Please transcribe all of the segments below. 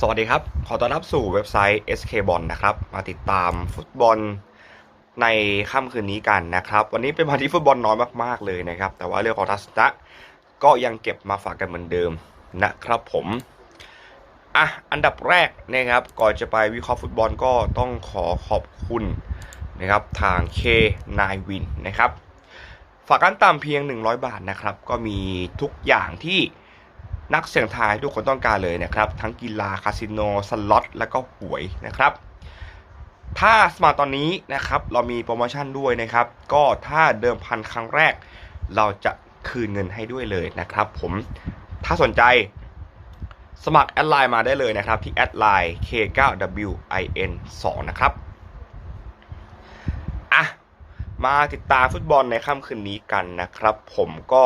สวัสดีครับ ขอต้อนรับสู่เว็บไซต์ SK b o l นะครับ มาติดตามฟุตบอลในค่ำคืนนี้กันนะครับ วันนี้เป็นวันที่ฟุตบอลน้อยมากๆเลยนะครับ แต่ว่าเรื่องของทัศนะก็ยังเก็บมาฝากกันเหมือนเดิมนะครับผมอะอันดับแรกนะครับ ก่อนจะไปวิเคราะห์ฟุตบอลก็ต้องขอขอบคุณนะครับทาง K9 Win นะครับ ฝากกันตามเพียง 100 บาทนะครับ ก็มีทุกอย่างที่ นักเสี่ยงทายทุกคนต้องการเลยนะครับทั้งกีฬาคาสิโนสล็อตแล้วก็หวยนะครับ ถ้าสมัครตอนนี้นะครับเรามีโปรโมชั่นด้วยนะครับ ก็ถ้าเดิมพันครั้งแรก เราจะคืนเงินให้ด้วยเลยนะครับผมถ้าสนใจสมัครแอดไลน์มาได้เลยนะครับที่แอดไลน์ K9WIN 2 นะครับอะมาติดตามฟุตบอลในค่ำคืนนี้กันนะครับ ผมก็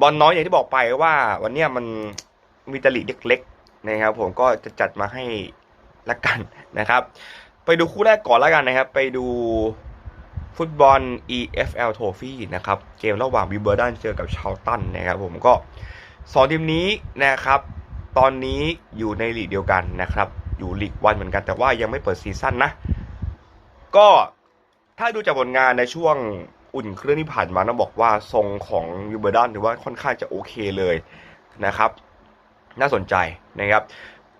บอลน้อยอย่างที่บอกไปว่า วันนี้มันมีตลีเล็กๆนะครับ ผมก็จะจัดมาให้ละกันนะครับ ไปดูคู่แรกก่อนล้วกันนะครับ ไปดูฟุตบอล EFL Trophy นะครับ เกมระหว่างวิเบอร์ดันเจอกับชาวตันนะครับผมก็สองทีมนี้นะครับ ตอนนี้อยู่ในลีกเดียวกันนะครับ อยู่ลีกวันเหมือนกันแต่ว่ายังไม่เปิดซีซั่นนะ ก็ถ้าดูจากผลงานในช่วง อุ่นเครื่องที่ผ่านมาต้องบอกว่าทรงของวิเบอร์ดันถือว่าค่อนข้างจะโอเคเลยนะครับ น่าสนใจนะครับ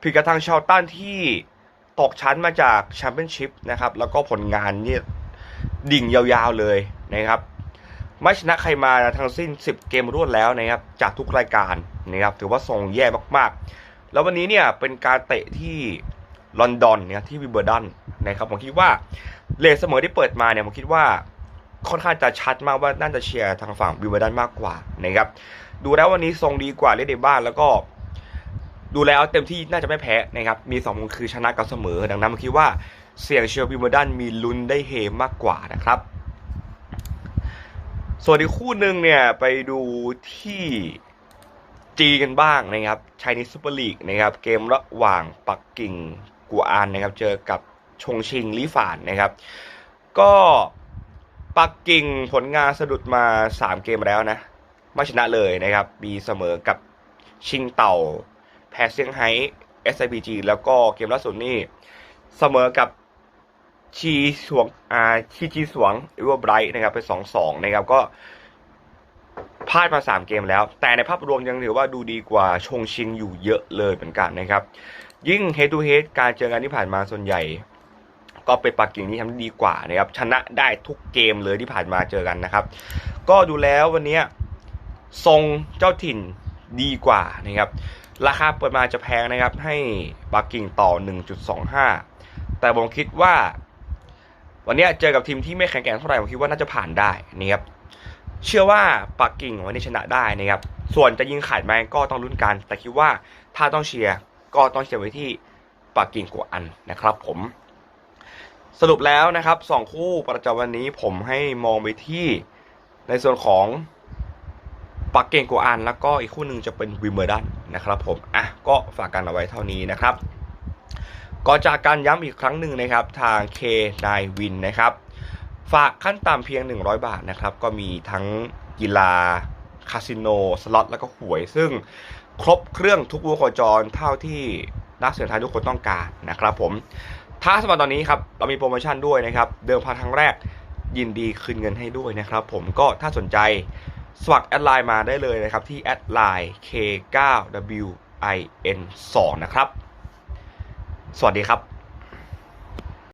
ผิกับทางชาวตันที่ตกชั้นมาจากแชมเปี้ยนชิพนะครับ แล้วก็ผลงานเนี่ยดิ่งยาวๆเลยนะครับไม่ชนะใครมาทั้งสิ้น 10 เกมรวดแล้วนะครับ จากทุกรายการนะครับ ถือว่าทรงแย่มากๆ แล้ววันนี้เนี่ยเป็นการเตะที่ลอนดอนเนี่ยที่วิเบอร์ดันนะครับผมคิดว่าเลทเสมอที่เปิดมาเนี่ยผมคิดว่า ค่อนข้างจะชัดมากว่าน่าจะเชียร์ทางฝั่งวิวเบอร์ดันมากกว่านะครับดูแล้ววันนี้ทรงดีกว่าเล่นในบ้านแล้วก็ ดูแล้วเต็มที่น่าจะไม่แพ้นะครับมี2มุมคือชนะกับเสมอ ดังนั้นผมคิดว่าเสี่ยงเชียร์วิมเบดันมีลุ้นได้เฮมากกว่านะครับส่วนอีกคู่หนึ่งเนี่ยไปดูที่จีกันบ้างนะครับไชายนิซูเปอร์ลีกนะครับเกมระหว่างปักกิ่งกัวอานนะครับเจอกับชงชิงลิฝานนะครับ ก็ ปักกิ่งผลงานสะดุดมา 3 เกมแล้วนะ ไม่ชนะเลยนะครับ มีเสมอกับชิงเต่า แพ้เซี่ยงไฮ้ SIPG แล้วก็เกมล่าสุดนี่เสมอกับชีสวงอ่าชีจีสวงอเวอร์ไบรท์นะครับไปสองสองนะครับก็พลาดมา 3 เกมแล้ว แต่ในภาพรวมยังถือว่าดูดีกว่าชงชิงอยู่เยอะเลยเหมือนกันนะครับ ยิ่ง head to h e a การเจอกันที่ผ่านมาส่วนใหญ่ ก็เป็นปักกิ่งที่ทำได้ดีกว่านะครับชนะได้ทุกเกมเลยที่ผ่านมาเจอกันนะครับ ก็ดูแล้ววันนี้ทรงเจ้าถิ่นดีกว่านะครับราคาเปิดมาจะแพงนะครับให้ปักกิ่งต่อ 1.25 แต่ผมคิดว่า วันนี้เจอกับทีมที่ไม่แข็งแกร่งเท่าไหร่ผมคิดว่าน่าจะผ่านได้นะครับเชื่อว่าปักกิ่งวันนี้ชนะได้นะครับส่วนจะยิงขาดไหมก็ต้องลุ้นกัน แต่คิดว่าถ้าต้องเชียร์ก็ต้องเชียร์ไว้ที่ปักกิ่งกัวอันนะครับผม สรุปแล้วนะครับสองคู่ประจำวันนี้ผมให้มองไปที่ในส่วนของปักเก่งกัวอัน แล้วก็อีกคู่หนึ่งจะเป็นวิมเบอร์ดันนะครับผมอะก็ฝากกันเอาไว้เท่านี้นะครับก่อนจากการย้ำอีกครั้งหนึ่งนะครับทาง K9 Win นะครับ ฝากขั้นต่ำเพียง 100 บาทนะครับ ก็มีทั้งกีฬาคาสิโน สล็อต แล้วก็หวย ซึ่งครบเครื่องทุกวงโคจรเท่าที่นักเสี่ยงทายทุกคนต้องการนะครับผม ถ้าสมัครตอนนี้ครับเรามีโปรโมชั่นด้วยนะครับ เดิมพันครั้งแรกยินดีคืนเงินให้ด้วยนะครับ ผมก็ถ้าสนใจสมัครแอดไลน์มาได้เลยนะครับ ที่แอดไลน์ K9WIN2 นะครับ สวัสดีครับ